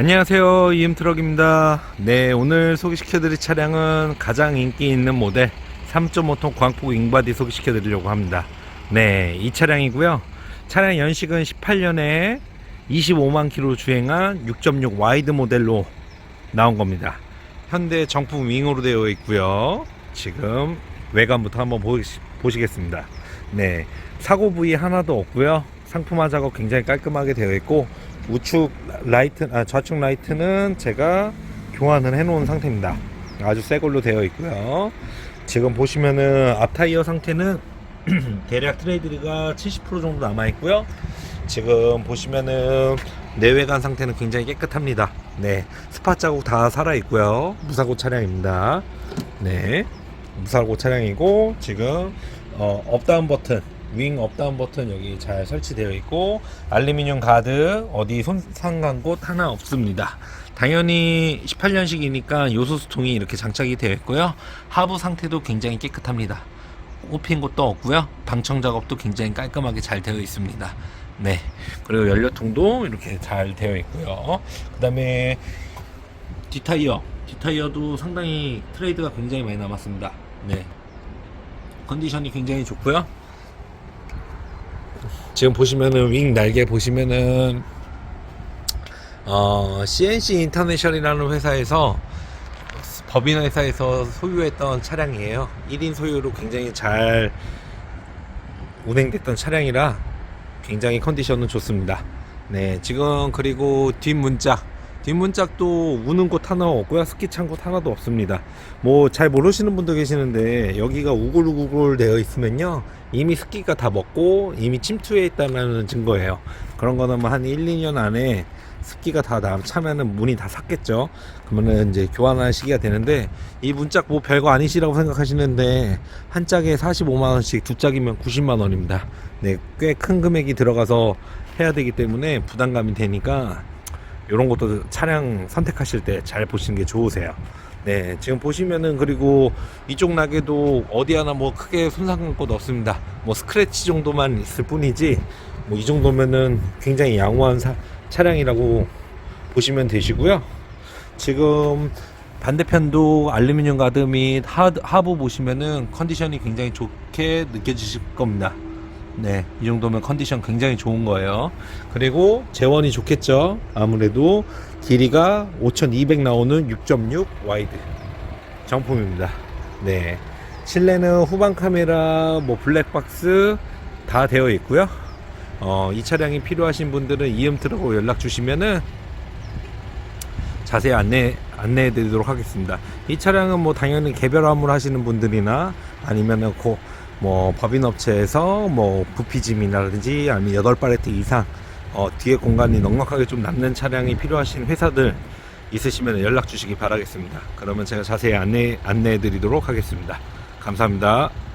안녕하세요. 이음트럭입니다. 네 오늘 소개시켜 드릴 차량은 가장 인기 있는 모델 3.5톤 광폭 윙바디 소개시켜 드리려고 합니다. 네 이 차량이고요. 차량 연식은 18년에 25만 킬로 주행한 6.6 와이드 모델로 나온 겁니다. 현대 정품 윙으로 되어 있고요. 지금 외관부터 한번 보시, 보시겠습니다. 네 사고 부위 하나도 없고요. 상품화 작업 굉장히 깔끔하게 되어 있고 우측 라이트, 아, 좌측 라이트는 제가 교환을 해놓은 상태입니다. 아주 새 걸로 되어 있고요. 지금 보시면은 앞 타이어 상태는 대략 트레이드가 70% 정도 남아 있고요. 지금 보시면은 내외관 상태는 굉장히 깨끗합니다. 네, 스팟 자국 다 살아 있고요. 무사고 차량입니다. 네, 무사고 차량이고 지금 어, 업다운 버튼 윙 업다운 버튼 여기 잘 설치되어 있고 알루미늄 가드 어디 손상간 곳 하나 없습니다. 당연히 18년식이니까 요소수통이 이렇게 장착이 되어 있고요. 하부 상태도 굉장히 깨끗합니다. 꼽힌 곳도 없고요. 방청 작업도 굉장히 깔끔하게 잘 되어 있습니다. 네. 그리고 연료통도 이렇게 잘 되어 있고요. 그 다음에 뒷타이어. 뒷타이어도 상당히 트레이드가 굉장히 많이 남았습니다. 네. 컨디션이 굉장히 좋고요 지금 보시면은 윙 날개 보시면은 어, CNC 인터내셔널이라는 회사에서 법인 회사에서 소유했던 차량이에요. 1인 소유로 굉장히 잘 운행됐던 차량이라 굉장히 컨디션은 좋습니다. 네, 지금 그리고 뒷문짝 뒷문짝도 우는 곳 하나 없고요. 스키 찬 곳 하나도 없습니다. 뭐 잘 모르시는 분도 계시는데 여기가 우글우글 되어 있으면요. 이미 스키가 다 먹고 이미 침투해 있다는 증거예요. 그런 거는 뭐 한 1, 2년 안에 습기가 다 남, 차면은 문이 다 삭겠죠. 그러면은 이제 교환하는 시기가 되는데 이 문짝 뭐 별거 아니시라고 생각하시는데 한 짝에 45만 원씩 두 짝이면 90만 원입니다. 네, 꽤 큰 금액이 들어가서 해야 되기 때문에 부담감이 되니까 이런 것도 차량 선택하실 때 잘 보시는 게 좋으세요. 네, 지금 보시면은 그리고 이쪽 낙에도 어디 하나 뭐 크게 손상한 곳 없습니다. 뭐 스크래치 정도만 있을 뿐이지 뭐 이 정도면은 굉장히 양호한 사- 차량이라고 보시면 되시고요. 지금 반대편도 알루미늄 가드 및 하, 하부 보시면은 컨디션이 굉장히 좋게 느껴지실 겁니다. 네, 이 정도면 컨디션 굉장히 좋은 거예요. 그리고 재원이 좋겠죠. 아무래도 길이가 5200 나오는 6.6 와이드 정품입니다. 네. 실내는 후방 카메라, 뭐 블랙박스 다 되어 있고요. 어, 이 차량이 필요하신 분들은 이음트럭으로 연락 주시면은 자세히 안내 안내해 드리도록 하겠습니다. 이 차량은 뭐 당연히 개별 화물 하시는 분들이나 아니면은 고, 뭐 법인 업체에서 뭐 부피짐이라든지 아니면 여덟 팔레트 이상 어, 뒤에 공간이 넉넉하게 좀 남는 차량이 필요하신 회사들 있으시면 연락 주시기 바라겠습니다. 그러면 제가 자세히 안내 안내해 드리도록 하겠습니다. 감사합니다.